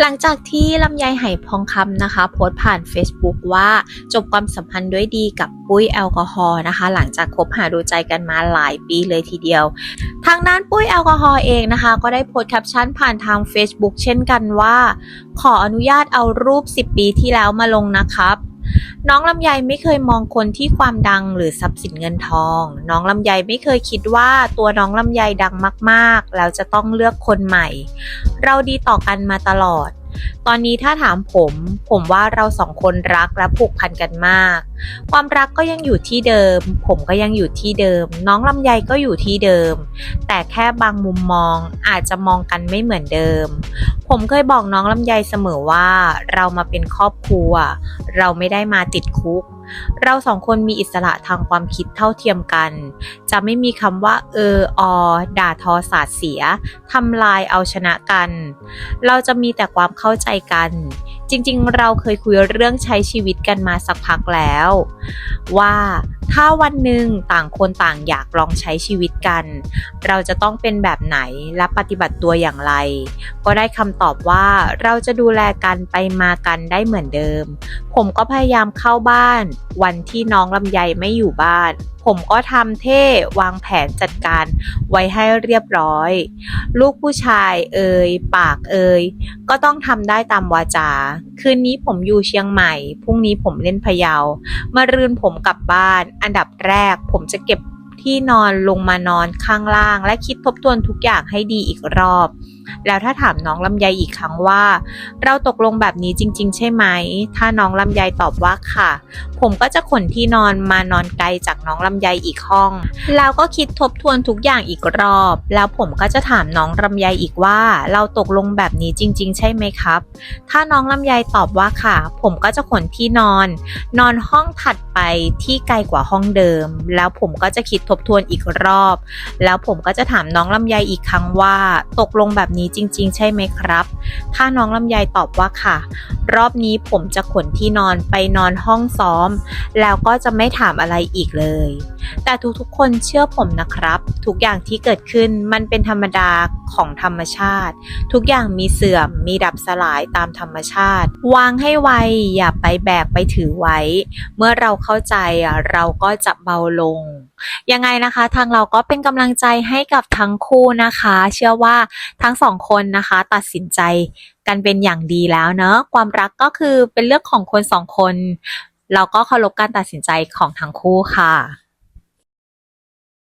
หลังจากที่ลำไยไหพองคำนะคะ โพสต์ผ่าน Facebook ว่าจบความสัมพันธ์ด้วยดีกับปุ้ยแอลกอฮอล์นะคะ หลังจากคบหาดูใจกันมาหลายปีเลยทีเดียว ทางด้านปุ้ยแอลกอฮอล์เองนะคะ ก็ได้โพสต์แคปชั่นผ่านทาง Facebook เช่นกันว่า ขออนุญาตเอารูป 10 ปีที่แล้วมาลงนะครับ น้องลำไยไม่เคยมองคนที่ความดังหรือทรัพย์สินเงินทอง น้องลำไยไม่เคยคิดว่าตัวน้องลำไยดังมากๆ แล้วจะต้องเลือกคนใหม่ เราดีต่อกันมาตลอด ตอนนี้ถ้าถามผม ผมว่าเราสองคนรักและผูกพันกันมาก ความรักก็ยังอยู่ที่เดิม ผมก็ยังอยู่ที่เดิม น้องลำไยก็อยู่ที่เดิม แต่แค่บางมุมมองอาจจะมองกันไม่เหมือนเดิม ผมเคยบอกน้องลำไยเสมอว่า เรามาเป็นครอบครัว เราไม่ได้มาติดคุก เราสองคนมีอิสระทางความคิดเท่าเทียมกัน จะไม่มีคำว่า เอออด่าทอสาดเสียทำลายเอาชนะกัน เราจะมีแต่ความเข้าใจกัน จริงๆ เราเคยคุยเรื่องใช้ชีวิตกันมาสักพักแล้ว ว่าถ้าวันหนึ่งต่างคนต่างอยากลองใช้ชีวิตกัน เราจะต้องเป็นแบบไหนและปฏิบัติตัวอย่างไร ก็ได้คำตอบว่าเราจะดูแลกันไปมากันได้เหมือนเดิม ผมก็พยายามเข้าบ้าน วันที่น้องลำไยไม่อยู่บ้าน ผมก็ทำเท่วางแผนจัดการไว้ให้เรียบร้อย ลูกผู้ชายเอ่ยปากเอ่ยก็ต้องทำได้ตามวาจาคืนนี้ผมอยู่เชียงใหม่ พรุ่งนี้ผมเล่นพะเยา มารืนผมกลับบ้าน อันดับแรกผมจะเก็บที่นอนลงมานอนข้างล่าง และคิดทบทวนทุกอย่างให้ดีอีกรอบ แล้วถ้าถามน้องลำไยอีกครั้งว่า เราตกลงแบบนี้จริง ๆ ใช่ไหม ถ้าน้องลำไยตอบว่าค่ะ ผมก็จะขนที่นอนมานอนไกลจากน้องลำไยอีกห้อง แล้วก็คิดทบทวนทุกอย่างอีกรอบ แล้วผมก็จะถามน้องลำไยอีกว่า เราตกลงแบบนี้จริง ๆ ใช่ไหมครับ ถ้าน้องลำไยตอบว่าค่ะ ผมก็จะขนที่นอน นอนห้องถัดไปที่ไกลกว่าห้องเดิม แล้วผมก็จะคิดทบทวนอีกรอบ แล้วผมก็จะถามน้องลำไยอีกครั้งว่า ตกลงแบบนี้จริง ๆ ใช่ไหมครับ ถ้าน้องลำไยตอบว่าค่ะ รอบนี้ผมจะขนที่นอนไปนอนห้องซ้อม แล้วก็จะไม่ถามอะไรอีกเลย แต่ทุกๆคนเชื่อผมนะครับ ทุกอย่างที่เกิดขึ้นมันเป็นธรรมดาของธรรมชาติ ทุกอย่างมีเสื่อมมีดับสลายตามธรรมชาติ วางให้ไวอย่าไปแบกไปถือไว้ เมื่อเราเข้าใจอะเราก็จะเบาลงยังไงนะคะ ทางเราก็เป็นกำลังใจให้กับทั้งคู่นะคะ เชื่อว่าทั้งสองคนนะคะ ตัดสินใจกันเป็นอย่างดีแล้วเนาะความรักก็คือเป็นเรื่องของคนสองคน เราก็เคารพการตัดสินใจของทั้งคู่ค่ะ